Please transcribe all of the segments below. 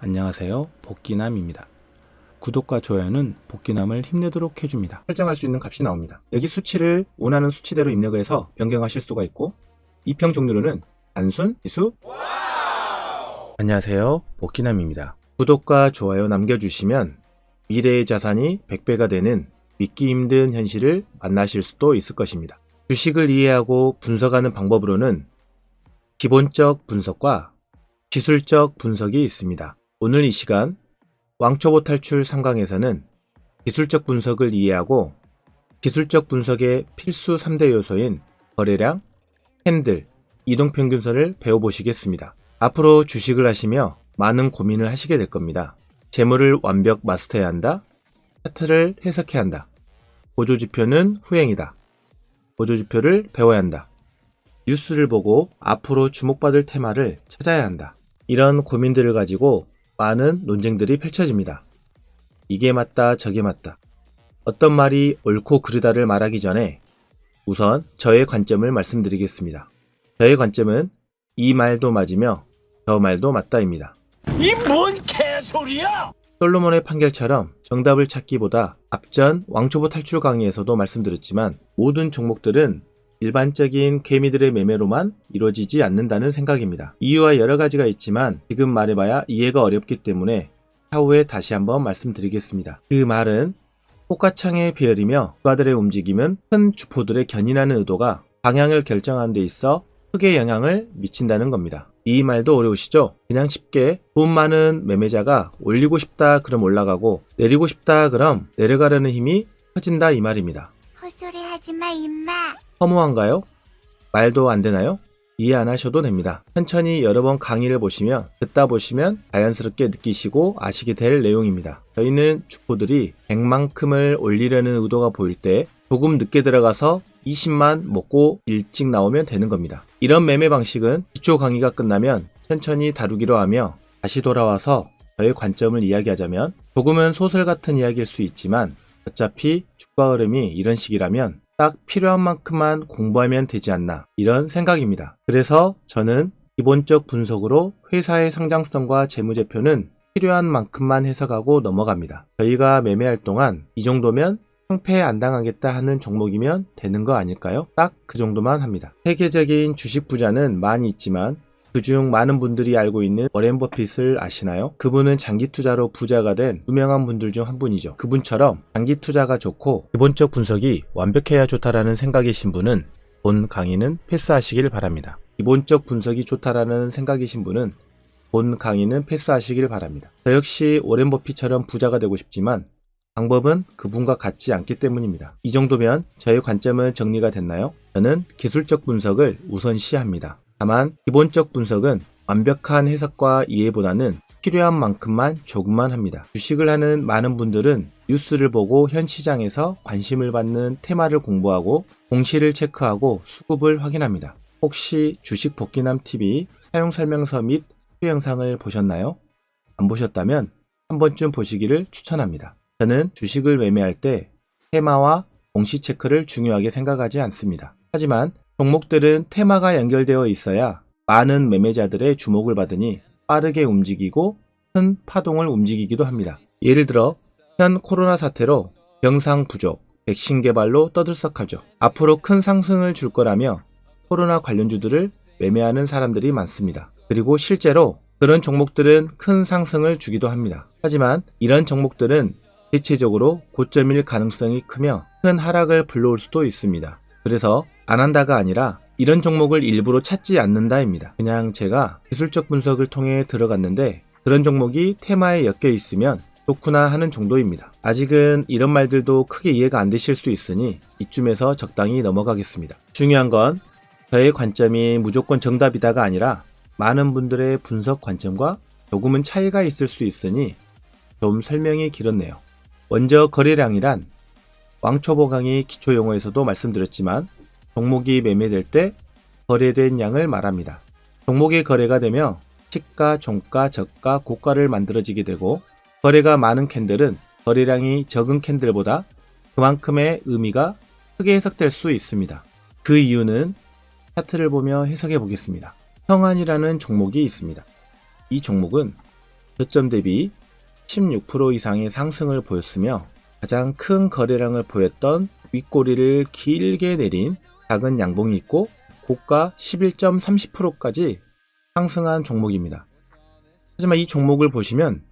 안녕하세요. 복기남입니다. 구독과 좋아요는 복기남을 힘내도록 해줍니다. 설정할 수 있는 값이 나옵니다. 여기 수치를 원하는 수치대로 입력을 해서 변경하실 수가 있고 이평 종류로는 단순, 지수 안녕하세요. 복기남입니다. 구독과 좋아요 남겨주시면 미래의 자산이 100배가 되는 믿기 힘든 현실을 만나실 수도 있을 것입니다. 주식을 이해하고 분석하는 방법으로는 기본적 분석과 기술적 분석이 있습니다. 오늘 이 시간 왕초보 탈출 3강에서는 기술적 분석을 이해하고 기술적 분석의 필수 3대 요소인 거래량, 캔들, 이동평균선을 배워보시겠습니다. 앞으로 주식을 하시며 많은 고민을 하시게 될 겁니다. 재물을 완벽 마스터해야 한다. 차트를 해석해야 한다. 보조지표는 후행이다. 보조지표를 배워야 한다. 뉴스를 보고 앞으로 주목받을 테마를 찾아야 한다. 이런 고민들을 가지고 많은 논쟁들이 펼쳐집니다. 이게 맞다, 저게 맞다. 어떤 말이 옳고 그르다를 말하기 전에 우선 저의 관점을 말씀드리겠습니다. 저의 관점은 이 말도 맞으며 저 말도 맞다입니다. 이 뭔 개소리야! 솔로몬의 판결처럼 정답을 찾기보다 앞전 왕초보 탈출 강의에서도 말씀드렸지만 모든 종목들은 일반적인 개미들의 매매로만 이루어지지 않는다는 생각입니다. 이유와 여러 가지가 있지만 지금 말해봐야 이해가 어렵기 때문에 차후에 다시 한번 말씀드리겠습니다. 그 말은 호가창의 배열이며 주가들의 움직임은 큰 주포들의 견인하는 의도가 방향을 결정하는 데 있어 크게 영향을 미친다는 겁니다. 이 말도 어려우시죠? 그냥 쉽게 돈 많은 매매자가 올리고 싶다 그럼 올라가고 내리고 싶다 그럼 내려가려는 힘이 커진다 이 말입니다. 헛소리 하지 마, 임마. 허무한가요? 말도 안 되나요? 이해 안 하셔도 됩니다. 천천히 여러 번 강의를 보시면 듣다 보시면 자연스럽게 느끼시고 아시게 될 내용입니다. 저희는 주포들이 100만큼을 올리려는 의도가 보일 때 조금 늦게 들어가서 20만 먹고 일찍 나오면 되는 겁니다. 이런 매매 방식은 기초 강의가 끝나면 천천히 다루기로 하며 다시 돌아와서 저의 관점을 이야기하자면 조금은 소설 같은 이야기일 수 있지만 어차피 주가 흐름이 이런 식이라면 딱 필요한 만큼만 공부하면 되지 않나 이런 생각입니다. 그래서 저는 기본적 분석으로 회사의 상장성과 재무제표는 필요한 만큼만 해석하고 넘어갑니다. 저희가 매매할 동안 이 정도면 상패 안 당하겠다 하는 종목이면 되는 거 아닐까요? 딱 그 정도만 합니다. 세계적인 주식 부자는 많이 있지만 그중 많은 분들이 알고 있는 워렌 버핏을 아시나요? 그분은 장기 투자로 부자가 된 유명한 분들 중 한 분이죠. 그분처럼 장기 투자가 좋고 기본적 분석이 완벽해야 좋다라는 생각이신 분은 본 강의는 패스하시길 바랍니다. 기본적 분석이 좋다라는 생각이신 분은 본 강의는 패스하시길 바랍니다. 저 역시 오렌 버핏처럼 부자가 되고 싶지만 방법은 그분과 같지 않기 때문입니다. 이 정도면 저의 관점은 정리가 됐나요? 저는 기술적 분석을 우선시합니다. 다만 기본적 분석은 완벽한 해석과 이해보다는 필요한 만큼만 조금만 합니다. 주식을 하는 많은 분들은 뉴스를 보고 현 시장에서 관심을 받는 테마를 공부하고 공시를 체크하고 수급을 확인합니다. 혹시 주식 복귀남 TV 사용 설명서 및 후기 영상을 보셨나요? 안 보셨다면 한 번쯤 보시기를 추천합니다. 저는 주식을 매매할 때 테마와 공시 체크를 중요하게 생각하지 않습니다. 하지만 종목들은 테마가 연결되어 있어야 많은 매매자들의 주목을 받으니 빠르게 움직이고 큰 파동을 움직이기도 합니다. 예를 들어 현 코로나 사태로 병상 부족, 백신 개발로 떠들썩하죠. 앞으로 큰 상승을 줄 거라며 코로나 관련주들을 매매하는 사람들이 많습니다. 그리고 실제로 그런 종목들은 큰 상승을 주기도 합니다. 하지만 이런 종목들은 대체적으로 고점일 가능성이 크며 큰 하락을 불러올 수도 있습니다. 그래서 안 한다가 아니라 이런 종목을 일부러 찾지 않는다입니다. 그냥 제가 기술적 분석을 통해 들어갔는데 그런 종목이 테마에 엮여 있으면 좋구나 하는 정도입니다. 아직은 이런 말들도 크게 이해가 안 되실 수 있으니 이쯤에서 적당히 넘어가겠습니다. 중요한 건 저의 관점이 무조건 정답이다가 아니라 많은 분들의 분석 관점과 조금은 차이가 있을 수 있으니 좀 설명이 길었네요. 먼저 거래량이란 왕초보 강의 기초 용어에서도 말씀드렸지만 종목이 매매될 때 거래된 양을 말합니다. 종목이 거래가 되며 시가, 종가, 저가, 고가를 만들어지게 되고 거래가 많은 캔들은 거래량이 적은 캔들보다 그만큼의 의미가 크게 해석될 수 있습니다. 그 이유는 차트를 보며 해석해 보겠습니다. 성안이라는 종목이 있습니다. 이 종목은 저점 대비 16% 이상의 상승을 보였으며 가장 큰 거래량을 보였던 윗꼬리를 길게 내린 작은 양봉이 있고 고가 11.30%까지 상승한 종목입니다. 하지만 이 종목을 보시면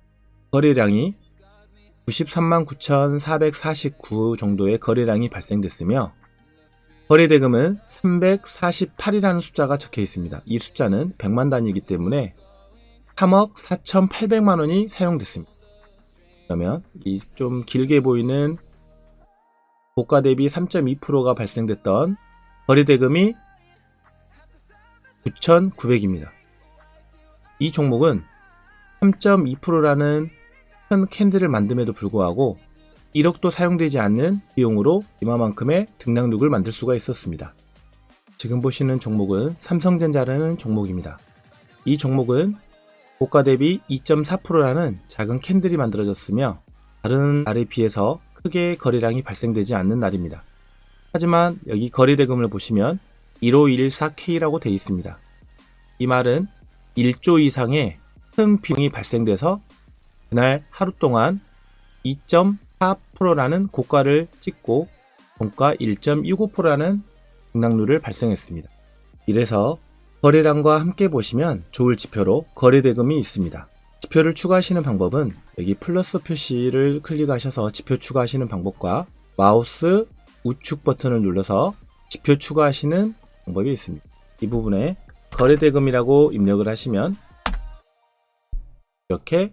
거래량이 93만 9,449 정도의 거래량이 발생됐으며 거래 대금은 348이라는 숫자가 적혀 있습니다. 이 숫자는 100만 단위이기 때문에 3억 4,800만 원이 사용됐습니다. 그러면 이 좀 길게 보이는 고가 대비 3.2%가 발생됐던 거래대금이 9,900입니다. 이 종목은 3.2%라는 큰 캔들을 만듦에도 불구하고 1억도 사용되지 않는 비용으로 이마만큼의 등락률을 만들 수가 있었습니다. 지금 보시는 종목은 삼성전자라는 종목입니다. 이 종목은 고가 대비 2.4%라는 작은 캔들이 만들어졌으며 다른 날에 비해서 크게 거래량이 발생되지 않는 날입니다. 하지만 여기 거래대금을 보시면 15114K라고 되어 있습니다. 이 말은 1조 이상의 큰 비용이 발생돼서 그날 하루 동안 2.4%라는 고가를 찍고 종가 1.25%라는 등락률을 발생했습니다. 이래서 거래량과 함께 보시면 좋을 지표로 거래대금이 있습니다. 지표를 추가하시는 방법은 여기 플러스 표시를 클릭하셔서 지표 추가하시는 방법과 마우스 우측 버튼을 눌러서 지표 추가하시는 방법이 있습니다. 이 부분에 거래대금이라고 입력을 하시면 이렇게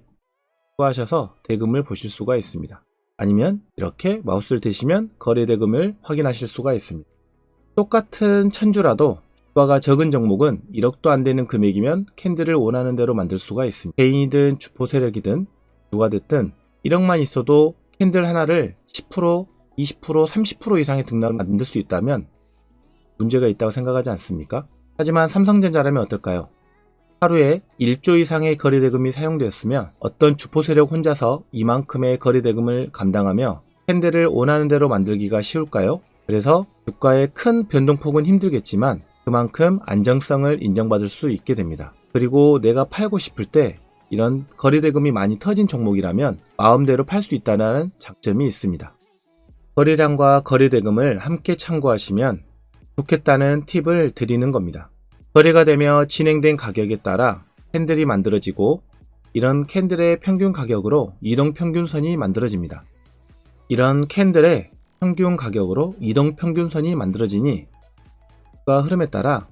추가하셔서 대금을 보실 수가 있습니다. 아니면 이렇게 마우스를 대시면 거래대금을 확인하실 수가 있습니다. 똑같은 천주라도 주가가 적은 종목은 1억도 안 되는 금액이면 캔들을 원하는 대로 만들 수가 있습니다. 개인이든 주포 세력이든 누가 됐든 1억만 있어도 캔들 하나를 10%, 20%, 30% 이상의 등락을 만들 수 있다면 문제가 있다고 생각하지 않습니까? 하지만 삼성전자라면 어떨까요? 하루에 1조 이상의 거래대금이 사용되었으면 어떤 주포 세력 혼자서 이만큼의 거래대금을 감당하며 캔들을 원하는 대로 만들기가 쉬울까요? 그래서 주가의 큰 변동폭은 힘들겠지만 그만큼 안정성을 인정받을 수 있게 됩니다. 그리고 내가 팔고 싶을 때 이런 거래대금이 많이 터진 종목이라면 마음대로 팔 수 있다는 장점이 있습니다. 거래량과 거래대금을 함께 참고하시면 좋겠다는 팁을 드리는 겁니다. 거래가 되며 진행된 가격에 따라 캔들이 만들어지고 이런 캔들의 평균 가격으로 이동 평균선이 만들어집니다. 이런 캔들의 평균 가격으로 이동 평균선이 만들어지니 주가 흐름에 따라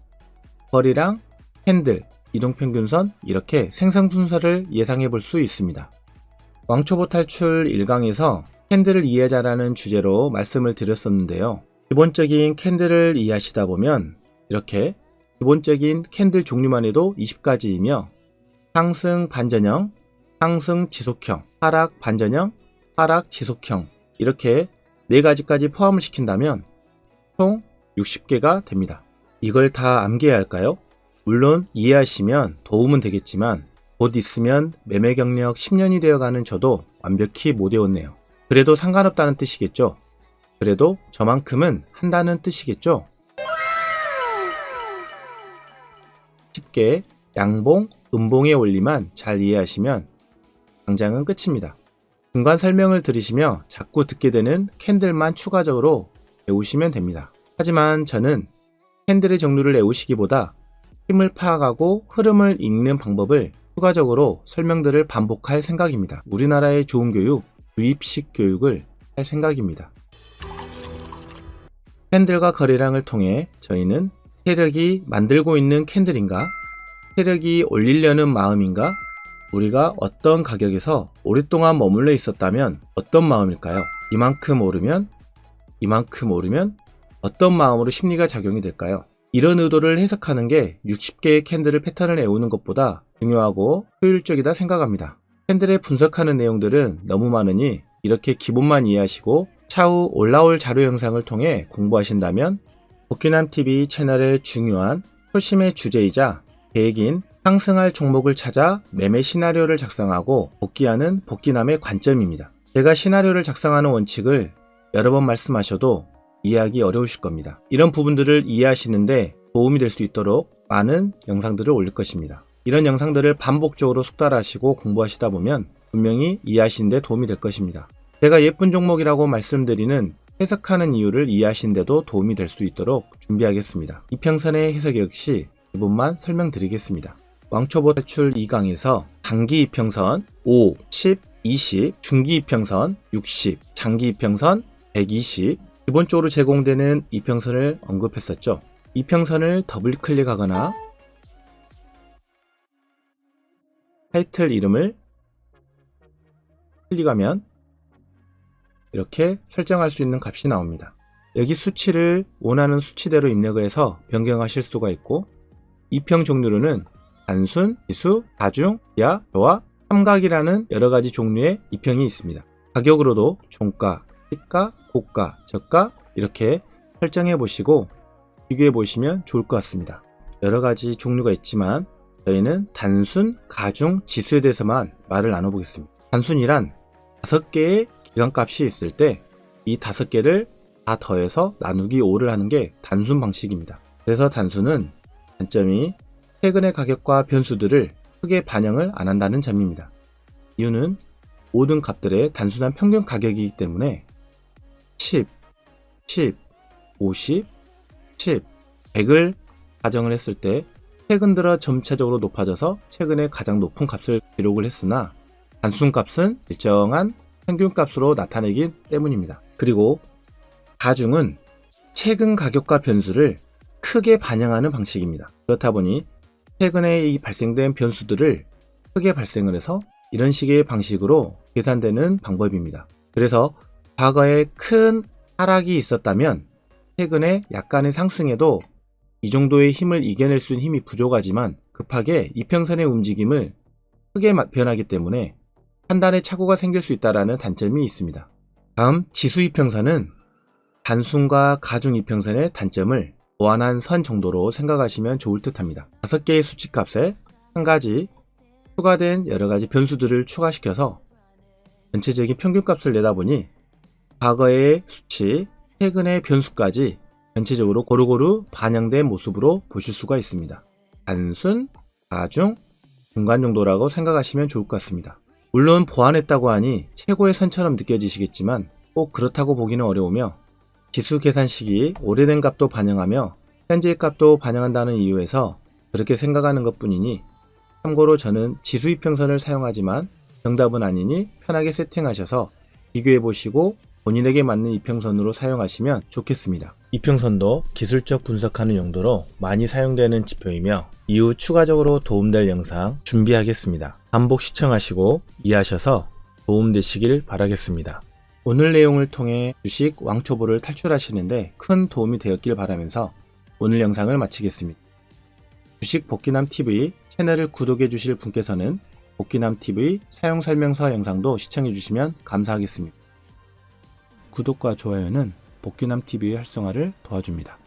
거래량, 캔들, 이동 평균선 이렇게 생성 순서를 예상해 볼 수 있습니다. 왕초보 탈출 1강에서 캔들을 이해하자라는 주제로 말씀을 드렸었는데요. 기본적인 캔들을 이해하시다 보면 이렇게 기본적인 캔들 종류만 해도 20가지이며 상승 반전형, 상승 지속형, 하락 반전형, 하락 지속형 이렇게 4가지까지 포함을 시킨다면 총 60개가 됩니다. 이걸 다 암기해야 할까요? 물론 이해하시면 도움은 되겠지만 곧 있으면 매매 경력 10년이 되어가는 저도 완벽히 못 외웠네요. 그래도 상관없다는 뜻이겠죠? 그래도 저만큼은 한다는 뜻이겠죠? 쉽게 양봉, 음봉의 원리만 잘 이해하시면 당장은 끝입니다. 중간 설명을 들으시며 자꾸 듣게 되는 캔들만 추가적으로 배우시면 됩니다. 하지만 저는 캔들의 종류를 외우시기보다 힘을 파악하고 흐름을 읽는 방법을 추가적으로 설명들을 반복할 생각입니다. 우리나라의 좋은 교육, 주입식 교육을 할 생각입니다. 캔들과 거래량을 통해 저희는 세력이 만들고 있는 캔들인가, 세력이 올리려는 마음인가, 우리가 어떤 가격에서 오랫동안 머물러 있었다면 어떤 마음일까요? 이만큼 오르면, 이만큼 오르면 어떤 마음으로 심리가 작용이 될까요? 이런 의도를 해석하는 게 60개의 캔들을 패턴을 외우는 것보다 중요하고 효율적이다 생각합니다. 캔들에 분석하는 내용들은 너무 많으니 이렇게 기본만 이해하시고 차후 올라올 자료 영상을 통해 공부하신다면 복귀남TV 채널의 중요한 초심의 주제이자 계획인 상승할 종목을 찾아 매매 시나리오를 작성하고 복귀하는 복귀남의 관점입니다. 제가 시나리오를 작성하는 원칙을 여러 번 말씀하셔도 이해하기 어려우실 겁니다. 이런 부분들을 이해하시는데 도움이 될 수 있도록 많은 영상들을 올릴 것입니다. 이런 영상들을 반복적으로 숙달하시고 공부하시다 보면 분명히 이해하시는데 도움이 될 것입니다. 제가 예쁜 종목이라고 말씀드리는 해석하는 이유를 이해하시는데도 도움이 될 수 있도록 준비하겠습니다. 이평선의 해석 역시 기본만 설명드리겠습니다. 왕초보 탈출 2강에서 단기 이평선 5, 10, 20, 중기 이평선 60, 장기 이평선 120, 기본적으로 제공되는 이평선을 언급했었죠. 이평선을 더블 클릭하거나 타이틀 이름을 클릭하면 이렇게 설정할 수 있는 값이 나옵니다. 여기 수치를 원하는 수치대로 입력을 해서 변경하실 수가 있고 이평 종류로는 단순, 지수, 다중, 야, 저와 삼각이라는 여러 가지 종류의 이평이 있습니다. 가격으로도 종가, 시가, 고가, 저가 이렇게 설정해 보시고 비교해 보시면 좋을 것 같습니다. 여러 가지 종류가 있지만 저희는 단순, 가중, 지수에 대해서만 말을 나눠보겠습니다. 단순이란 다섯 개의 기간값이 있을 때이 다섯 개를 다 더해서 나누기 5를 하는 게 단순 방식입니다. 그래서 단순은 단점이 최근의 가격과 변수들을 크게 반영을 안 한다는 점입니다. 이유는 모든 값들의 단순한 평균 가격이기 때문에 10, 10, 50, 10, 100을 가정을 했을 때 최근 들어 점차적으로 높아져서 최근에 가장 높은 값을 기록을 했으나 단순 값은 일정한 평균 값으로 나타내기 때문입니다. 그리고 가중은 최근 가격과 변수를 크게 반영하는 방식입니다. 그렇다 보니 최근에 이 발생된 변수들을 크게 발생을 해서 이런 식의 방식으로 계산되는 방법입니다. 그래서 과거에 큰 하락이 있었다면 최근에 약간의 상승에도 이 정도의 힘을 이겨낼 수 있는 힘이 부족하지만 급하게 이평선의 움직임을 크게 마- 변하기 때문에 판단에 착오가 생길 수 있다는 단점이 있습니다. 다음 지수 이평선은 단순과 가중 이평선의 단점을 보완한 선 정도로 생각하시면 좋을 듯 합니다. 다섯 개의 수치값에 한 가지 추가된 여러 가지 변수들을 추가시켜서 전체적인 평균값을 내다 보니 과거의 수치, 최근의 변수까지 전체적으로 고루고루 반영된 모습으로 보실 수가 있습니다. 단순, 가중, 중간 정도라고 생각하시면 좋을 것 같습니다. 물론 보완했다고 하니 최고의 선처럼 느껴지시겠지만 꼭 그렇다고 보기는 어려우며 지수 계산 시기 오래된 값도 반영하며 현재의 값도 반영한다는 이유에서 그렇게 생각하는 것 뿐이니 참고로 저는 지수 이평선을 사용하지만 정답은 아니니 편하게 세팅하셔서 비교해 보시고 본인에게 맞는 이평선으로 사용하시면 좋겠습니다. 이평선도 기술적 분석하는 용도로 많이 사용되는 지표이며 이후 추가적으로 도움될 영상 준비하겠습니다. 반복 시청하시고 이해하셔서 도움되시길 바라겠습니다. 오늘 내용을 통해 주식 왕초보를 탈출하시는데 큰 도움이 되었길 바라면서 오늘 영상을 마치겠습니다. 주식 복귀남 TV 채널을 구독해 주실 분께서는 복귀남 TV 사용 설명서 영상도 시청해 주시면 감사하겠습니다. 구독과 좋아요는 복귀남 TV의 활성화를 도와줍니다.